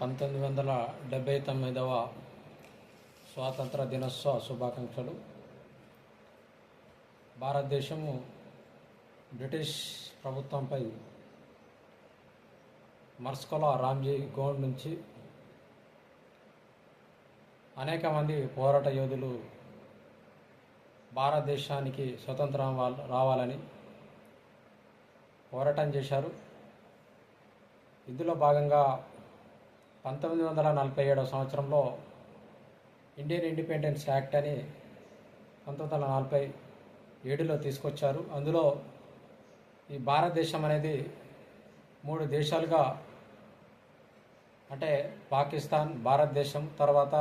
పంతొమ్మిది వందల డెబ్భై తొమ్మిదవ స్వాతంత్ర దినోత్సవ శుభాకాంక్షలు. భారతదేశము బ్రిటిష్ ప్రభుత్వంపై మర్స్కొల రామ్జీ గోండ్ నుంచి అనేక మంది పోరాట యోధులు భారతదేశానికి స్వతంత్రం రావాలని పోరాటం చేశారు. ఇందులో భాగంగా పంతొమ్మిది వందల నలభై ఏడవ సంవత్సరంలో ఇండియన్ ఇండిపెండెన్స్ యాక్ట్ అని పంతొమ్మిది వందల నలభై ఏడులో తీసుకొచ్చారు. అందులో ఈ భారతదేశం అనేది మూడు దేశాలుగా అంటే పాకిస్తాన్ భారతదేశం తర్వాత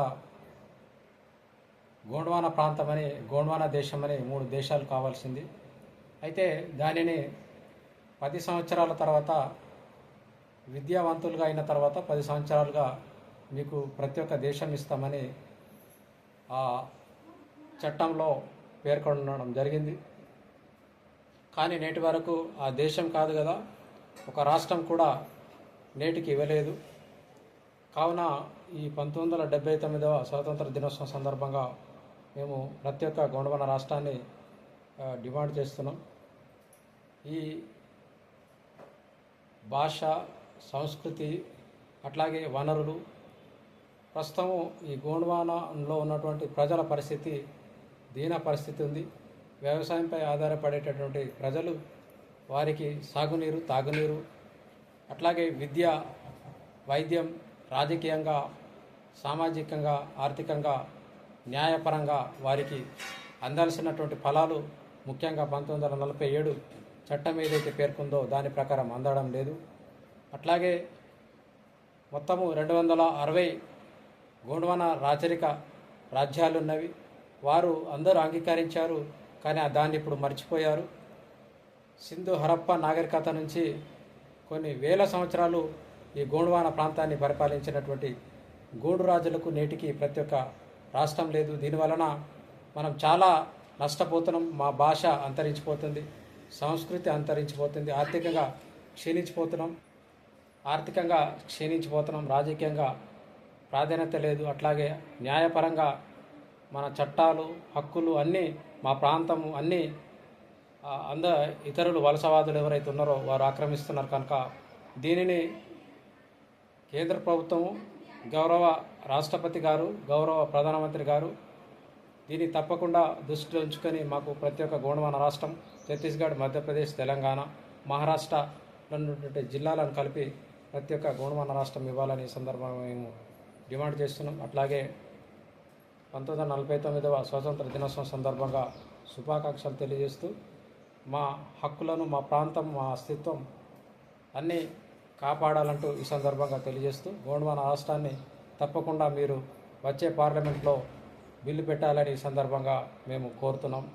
గోండ్వానా ప్రాంతం అని గోండ్వానా దేశం అని మూడు దేశాలు కావాల్సింది. అయితే దానిని పది సంవత్సరాల తర్వాత విద్యావంతులుగా అయిన తర్వాత పది సంవత్సరాలుగా మీకు ప్రతి ఒక్క దేశం ఇస్తామని ఆ చట్టంలో పేర్కొనడం జరిగింది. కానీ నేటి వరకు ఆ దేశం కాదు కదా ఒక రాష్ట్రం కూడా నేటికి ఇవ్వలేదు. కావున ఈ పంతొమ్మిది వందల డెబ్బై తొమ్మిదవ స్వాతంత్ర దినోత్సవం సందర్భంగా మేము ప్రతి ఒక్క గొండవన రాష్ట్రాన్ని డిమాండ్ చేస్తున్నాం. ఈ భాష సంస్కృతి అట్లాగే వనరులు. ప్రస్తుతం ఈ గోండ్వానాలో ఉన్నటువంటి ప్రజల పరిస్థితి దీన పరిస్థితి ఉంది. వ్యవసాయంపై ఆధారపడేటటువంటి ప్రజలు వారికి సాగునీరు తాగునీరు అట్లాగే విద్య వైద్యం రాజకీయంగా సామాజికంగా ఆర్థికంగా న్యాయపరంగా వారికి అందాల్సినటువంటి ఫలాలు ముఖ్యంగా పంతొమ్మిది వందల నలభై ఏడు చట్టం ఏదైతే పేర్కొందో దాని ప్రకారం అందడం లేదు. అట్లాగే మొత్తము రెండు వందల అరవై గోండ్వాన రాచరిక రాజ్యాలు ఉన్నవి వారు అందరూ అంగీకరించారు కానీ ఆ దాన్ని ఇప్పుడు మర్చిపోయారు. సింధు హరప్ప నాగరికత నుంచి కొన్ని వేల సంవత్సరాలు ఈ గోండ్వాన ప్రాంతాన్ని పరిపాలించినటువంటి గూడు రాజులకు నేటికి ప్రతి ఒక్క రాష్ట్రం లేదు. దీనివలన మనం చాలా నష్టపోతున్నాం. మా భాష అంతరించిపోతుంది సంస్కృతి అంతరించిపోతుంది ఆర్థికంగా క్షీణించిపోతున్నాం. ఆర్థికంగా క్షీణించిపోతున్నాం రాజకీయంగా ప్రాధాన్యత లేదు. అట్లాగే న్యాయపరంగా మన చట్టాలు హక్కులు అన్నీ మా ప్రాంతము అన్నీ అంద ఇతరులు వలసవాదులు ఎవరైతే ఉన్నారో వారు ఆక్రమిస్తున్నారు కనుక దీనిని కేంద్ర ప్రభుత్వము గౌరవ రాష్ట్రపతి గారు గౌరవ ప్రధానమంత్రి గారు దీన్ని తప్పకుండా దృష్టిలో ఉంచుకొని మాకు ప్రతి ఒక్క గోండవాన రాష్ట్రం ఛత్తీస్గఢ్ మధ్యప్రదేశ్ తెలంగాణ మహారాష్ట్రలో ఉన్నటువంటి జిల్లాలను కలిపి ప్రతి ఒక్క గోండవాన రాష్ట్రం ఇవ్వాలని ఈ సందర్భంగా మేము డిమాండ్ చేస్తున్నాం. అట్లాగే పంతొమ్మిది వందల నలభై తొమ్మిదవ స్వాతంత్ర దినోత్సవం సందర్భంగా శుభాకాంక్షలు తెలియజేస్తూ మా హక్కులను మా ప్రాంతం మా అస్తిత్వం అన్నీ కాపాడాలంటూ ఈ సందర్భంగా తెలియజేస్తూ గోండ్వాన రాష్ట్రాన్ని తప్పకుండా మీరు వచ్చే పార్లమెంట్లో బిల్లు పెట్టాలని ఈ సందర్భంగా మేము కోరుతున్నాం.